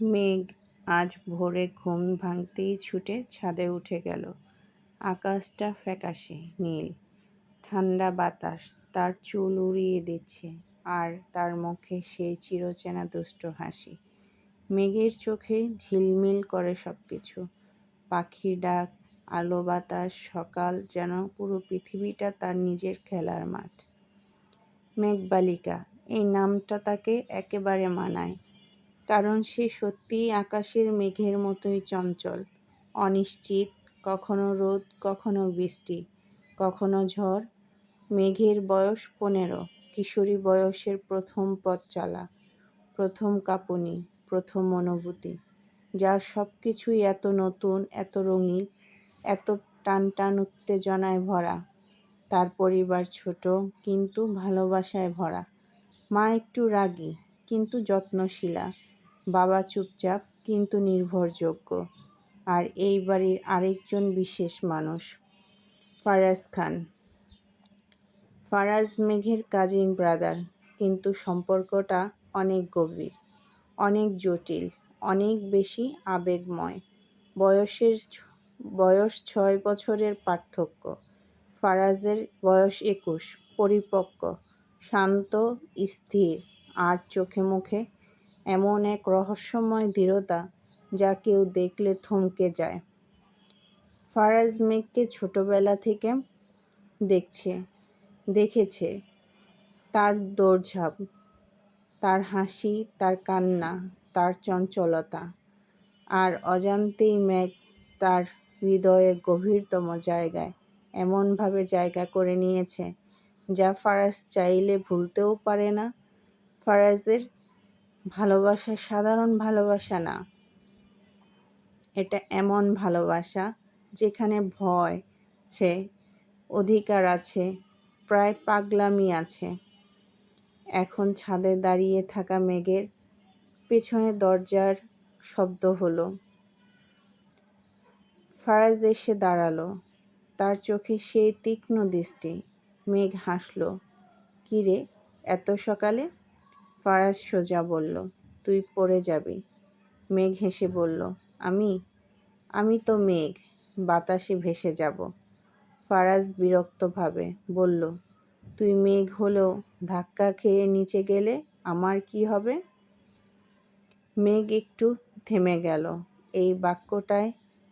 মেঘ আজ ভোরে ঘুম ভাঙতেই ছুটে ছাদে উঠে গেল। আকাশটা ফ্যাকাশে, নীল। ঠান্ডা বাতাস তার চুল উড়িয়ে দিচ্ছে আর তার মুখে সেই চিরচেনা দুষ্ট হাসি। মেঘের চোখে ঝিলমিল করে সব কিছু পাখির ডাক, আলো বাতাস, সকাল যেন পুরো পৃথিবীটা তার নিজের খেলার মাঠ। মেঘবালিকা, এই নামটা তাকে একেবারে মানায়। কারণ সে সত্যিই আকাশের মেঘের মতোই চঞ্চল। অনিশ্চিত, কখনো রোদ, কখনো বৃষ্টি, কখনো ঝড়। মেঘের বয়স পনেরো, কিশোরী বয়সের প্রথম পথ চলা, প্রথম কাঁপুনি, প্রথম অনুভূতি। যার সব কিছুই এত নতুন, এত রঙিন, এত টান টান উত্তেজনায় ভরা। তার পরিবার ছোট, কিন্তু ভালোবাসায় ভরা। মা একটু রাগী, কিন্তু যত্নশীলা। বাবা চুপচাপ কিন্তু নির্ভরযোগ্য। আর এই বাড়ির আরেকজন বিশেষ মানুষ, ফারাজ খান। ফারাজ মেঘের কাজিন ব্রাদার কিন্তু সম্পর্কটা অনেক গভীর, অনেক জটিল, অনেক বেশি আবেগময়। বয়সের বয়স ছয় বছরের পার্থক্য। ফারাজের বয়স একুশ, পরিপক্ক, শান্ত, স্থির, আর চোখে মুখে এমন এক রহস্যময় দৃঢ়তা যা কেউ দেখলে থমকে যায়। ফারাজ মেঘকে ছোটবেলা থেকে দেখছে, দেখেছে। তার দৌড়ঝাঁপ, তার হাসি, তার কান্না, তার চঞ্চলতা আর অজান্তেই মেঘ তার হৃদয়ের গভীরতম জায়গায় এমনভাবে জায়গা করে নিয়েছে যা ফারাজ চাইলে ভুলতেও পারে না। ফারাজের ভালোবাসা সাধারণ ভালোবাসা না। এটা এমন ভালোবাসা যেখানে ভয় আছে, অধিকার আছে, প্রায় পাগলামি আছে। এখন ছাদে দাঁড়িয়ে থাকা মেঘের পেছনে দরজার শব্দ হলো। ফারাজ এসে দাঁড়াল। তার চোখে সেই তীক্ষ্ণ দৃষ্টি। মেঘ হাসল কিরে এত সকালে? ফারাজ সোজা বলল, তুই পড়ে যাবি। মেঘ হেসে বলল, আমি? আমি তো মেঘ, বাতাসে ভেসে যাব। ফারাজ বিরক্তভাবে বলল, তুই মেঘ হলেও ধাক্কা খেয়ে নিচে গেলে আমার কি হবে? মেঘ একটু থেমে গেল, এই বাক্যটায়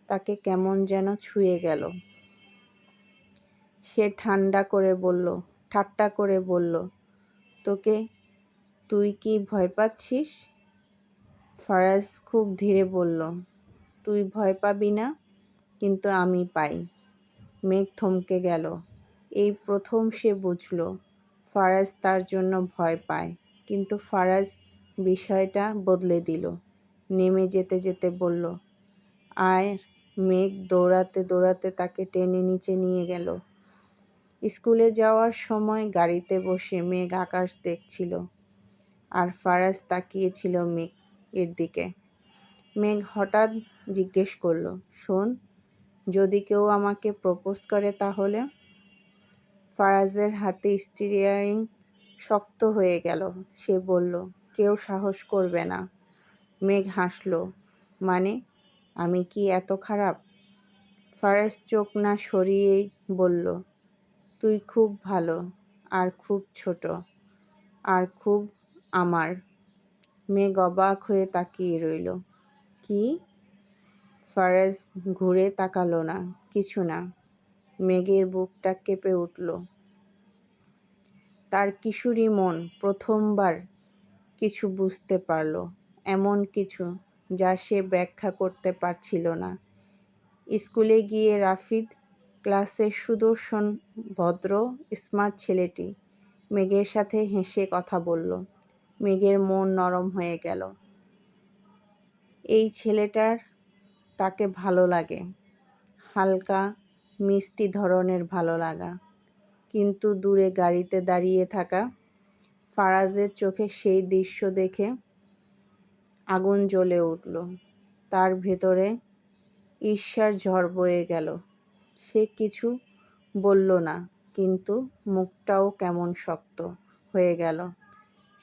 তাকে কেমন যেন ছুঁয়ে গেল। সে ঠান্ডা করে বলল, ঠাট্টা করে বলল, তোকে তুই কি ভয় পাচ্ছিস? ফারাজ খুব ধীরে বলল, তুই ভয় পাবি না, কিন্তু আমি পাই। মেঘ থমকে গেল। এই প্রথম সে বুঝল, ফারাজ তার জন্য ভয় পায়। কিন্তু ফারাজ বিষয়টা বদলে দিল, নেমে যেতে যেতে বলল, আয়। মেঘ দৌড়াতে দৌড়াতে তাকে টেনে নিচে নিয়ে গেল। স্কুলে যাওয়ার সময় গাড়িতে বসে মেঘ আকাশ দেখছিল। আর ফারাজ তাকিয়েছিল মেঘ এর দিকে। মেঘ হঠাৎ জিজ্ঞেস করল, শোন, যদি কেউ আমাকে প্রপোজ করে তাহলে? ফারাজের হাতে স্টিরিয়ারিং শক্ত হয়ে গেল। সে বলল, কেউ সাহস করবে না। মেঘ হাসল মানে আমি কি এত খারাপ? ফারাজ চোখ না সরিয়েই বলল, তুই খুব ভালো, আর খুব ছোট, আর খুব আমার। মেঘ অবাক হয়ে তাকিয়ে রইল। কি? ফারাজ ঘুরে তাকালো না, কিছু না। মেঘের বুকটা কেঁপে উঠল। তার কিশোরী মন প্রথমবার কিছু বুঝতে পারল, এমন কিছু যা সে ব্যাখ্যা করতে পারছিল না। স্কুলে গিয়ে রাফিদ, ক্লাসের সুদর্শন, ভদ্র, স্মার্ট ছেলেটি, মেঘের সাথে হেসে কথা বলল। মেঘের মন নরম হয়ে গেল। এই ছেলেটার তাকে ভালো লাগে। হালকা, মিষ্টি ধরনের ভালো লাগা। কিন্তু দূরে গাড়িতে দাঁড়িয়ে থাকা ফারাজের চোখে সেই দৃশ্য দেখে আগুন জ্বলে উঠল। তার ভেতরে ঈর্ষার ঝড় বয়ে গেল। সে কিছু বলল না, কিন্তু মুখটাও কেমন শক্ত হয়ে গেল।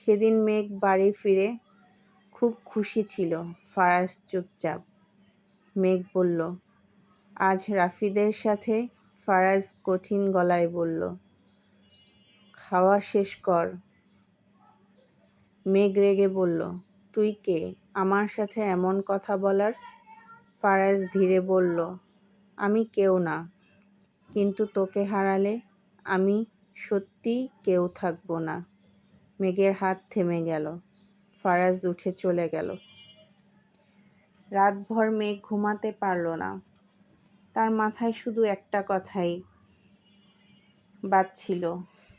সেদিন মেঘ বাড়ি ফিরে খুব খুশি ছিল। ফারাজ চুপচাপ। মেঘ বলল, আজ রাফিদের সাথে ফারাজ কঠিন গলায় বলল, খাওয়া শেষ কর। মেঘ রেগে বলল, তুই কে? আমার সাথে এমন কথা বলার? ফারাজ ধীরে বলল, আমি কেউ না। কিন্তু তোকে হারালে আমি সত্যি কেউ থাকব না। মেঘের হাত থেমে গেল। ফারাজ উঠে চলে গেল। রাতভর মেঘ ঘুমাতে পারল না। তার মাথায় শুধু একটা কথাই বাজছিল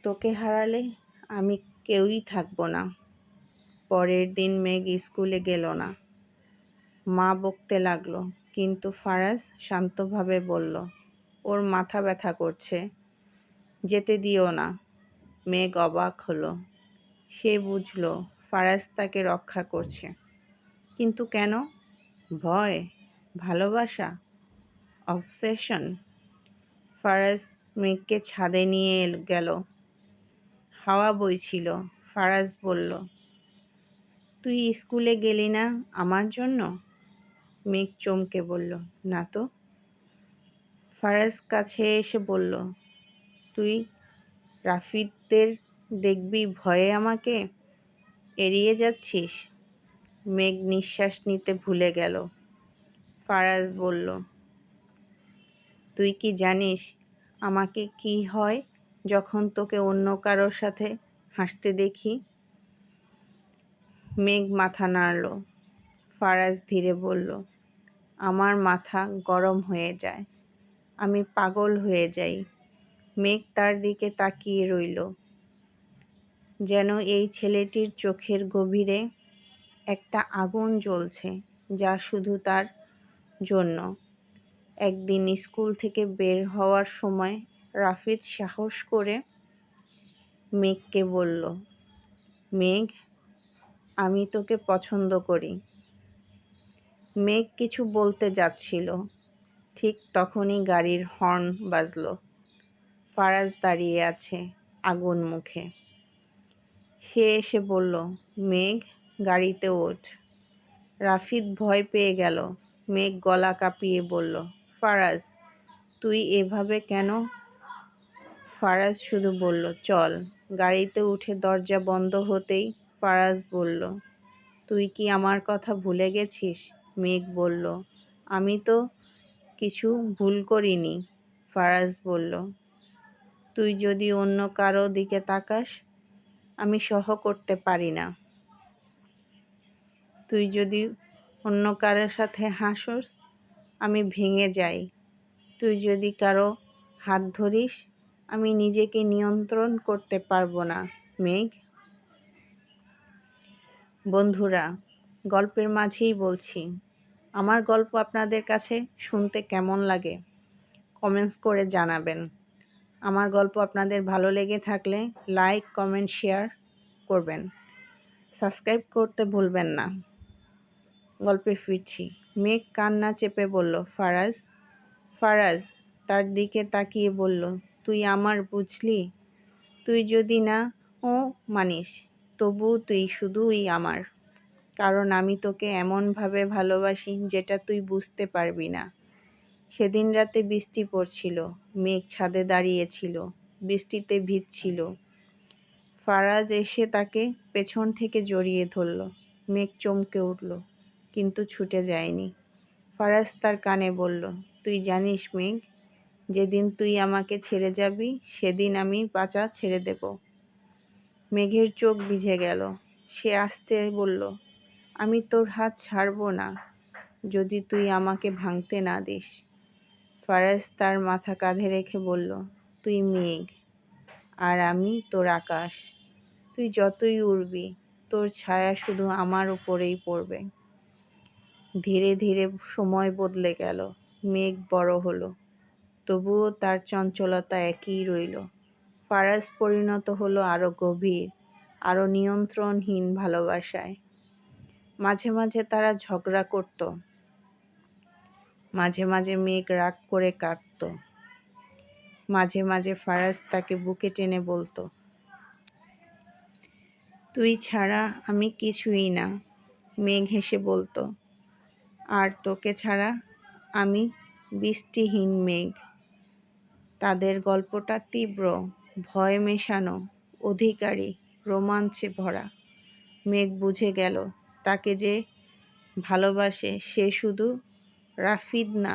তোকে হারালে আমি কেউই থাকব না। পরের দিন মেঘ স্কুলে গেল না। মা বকতে লাগল, কিন্তু ফারাজ শান্তভাবে বলল, ওর মাথা ব্যথা করছে, যেতে দিও না। মেঘ অবাক হলো। সে বুঝলো ফারাজ তাকে রক্ষা করছে। কিন্তু কেন? ভয়? ভালোবাসা? অবসেশন? ফারাজ মেঘকে ছাদে নিয়ে গেল। হাওয়া বইছিল, ফারাজ বলল, তুই স্কুলে গেলি না আমার জন্য? মেঘ চমকে বলল, না তো। ফারাজ কাছে এসে বলল, তুই রাফিদদের দেখবি ভয়ে আমাকে? এড়িয়ে যাচ্ছিস? মেঘ নিঃশ্বাস নিতে ভুলে গেল। ফারাজ বলল, তুই কি জানিস আমাকে কি হয় যখন তোকে অন্য কারোর সাথে হাসতে দেখি? মেঘ মাথা নাড়ল। ফারাজ ধীরে বলল, আমার মাথা গরম হয়ে যায়। আমি পাগল হয়ে যাই। মেঘ তার দিকে তাকিয়ে রইল। যেন এই ছেলেটির চোখের গভীরে একটা আগুন জ্বলছে, যা শুধু তার জন্য। একদিন স্কুল থেকে বের হওয়ার সময় রাফিদ সাহস করে মেঘকে বলল, মেঘ, আমি তোকে পছন্দ করি। মেঘ কিছু বলতে যাচ্ছিল। ঠিক তখনই গাড়ির হর্ন বাজল। ফারাজ দাঁড়িয়ে আছে আগুন মুখে। সে এসে বলল, মেঘ, গাড়িতে ওঠ। রাফিদ ভয় পেয়ে গেল। মেঘ গলা কাঁপিয়ে বলল, ফারাজ, তুই এভাবে কেন? ফারাজ শুধু বলল, চল, গাড়িতে উঠে দরজা বন্ধ হতেই ফারাজ বলল, তুই কি আমার কথা ভুলে গেছিস? মেঘ বলল, আমি তো কিছু ভুল করিনি। ফারাজ বলল, তুই যদি অন্য কারও দিকে তাকাস আমি সহ করতে পারি না। তুই যদি অন্য কারোর সাথে হাসোস, আমি ভেঙে যাই। তুই যদি কারও হাত ধরিস, আমি নিজেকে নিয়ন্ত্রণ করতে পারব না, মেঘ। বন্ধুরা, গল্পের মাঝেই বলছি, আমার গল্প আপনাদের কাছে শুনতে কেমন লাগে? কমেন্টস করে জানাবেন। আমার গল্প আপনাদের ভালো লেগে থাকলে লাইক, কমেন্ট, শেয়ার করবেন। সাবস্ক্রাইব করতে ভুলবেন না। গল্পে ফিরছি। মেঘ কান্না চেপে বলল, ফারাজ ফারাজ। তার দিকে তাকিয়ে বলল, তুই আমার বুঝলি? তুই যদি না, ও মানিস তবু তুই শুধুই আমার। কারণ আমি তোকে এমনভাবে ভালোবাসি যেটা তুই বুঝতে পারবি না। সেদিন রাতে বৃষ্টি পড়ছিল, মেঘ ছাদে দাঁড়িয়েছিল, বৃষ্টিতে ভিজছিল। ফারাজ এসে তাকে পেছন থেকে জড়িয়ে ধরল, মেঘ চমকে উঠল, কিন্তু ছুটে যায়নি। ফারাজ তার কানে বলল, তুই জানিস মেঘ, যেদিন তুই আমাকে ছেড়ে যাবি, সেদিন আমি পাচা ছেড়ে দেব। মেঘের চোখ ভিজে গেল। সে আসতে বলল, আমি তোর হাত ছাড়ব না, যদি তুই আমাকে ভাঙতে না দিস। ফারাজ তার মাথা কাঁধে রেখে বলল, তুই মেঘ, আর আমি তোর আকাশ। তুই যতই উড়বি, তোর ছায়া শুধু আমার উপরেই পড়বে। ধীরে ধীরে সময় বদলে গেল, মেঘ বড় হলো। তবুও তার চঞ্চলতা একই রইল। ফারাজ পরিণত হলো আরও গভীর আরও নিয়ন্ত্রণহীন ভালোবাসায়। মাঝে মাঝে তারা ঝগড়া করত মাঝে মাঝে মেঘ রাগ করে কাঁদত। মাঝে মাঝে ফারাজ তাকে বুকে টেনে বলতো, তুই ছাড়া আমি কিছুই না। মেঘ হেসে বলতো, আর তোকে ছাড়া আমি বৃষ্টিহীন মেঘ। তাদের গল্পটা তীব্র, ভয় মেশানো, অধিকারী, রোমাঞ্চে ভরা। মেঘ বুঝে গেল, তাকে যে ভালোবাসে সে শুধু রাফিদ না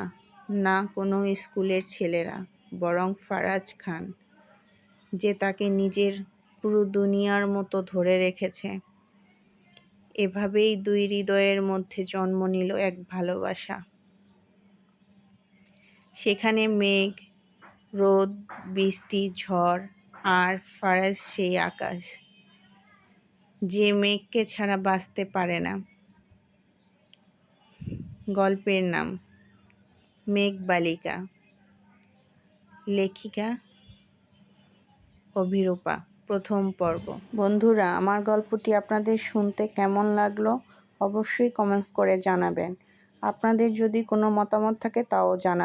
না কোনো স্কুলের ছেলেরা, বরং ফারাজ খান, যে তাকে নিজের পুরো দুনিয়ার মতো ধরে রেখেছে। এভাবেই দুই হৃদয়ের মধ্যে জন্ম নিল এক ভালোবাসা। সেখানে মেঘ, রোদ, বৃষ্টি, ঝড় আর ফারাজ সেই আকাশ, যে মেঘকে ছাড়া বাঁচতে পারে না। গল্পের নাম। মেঘবালিকা। লেখিকা অভিরূপা। প্রথম পর্ব। বন্ধুরা, আমার গল্পটি আপনাদের শুনতে কেমন লাগল অবশ্যই কমেন্টস করে জানাবেন। আপনাদের যদি কোনো মতামত থাকে তাও জানা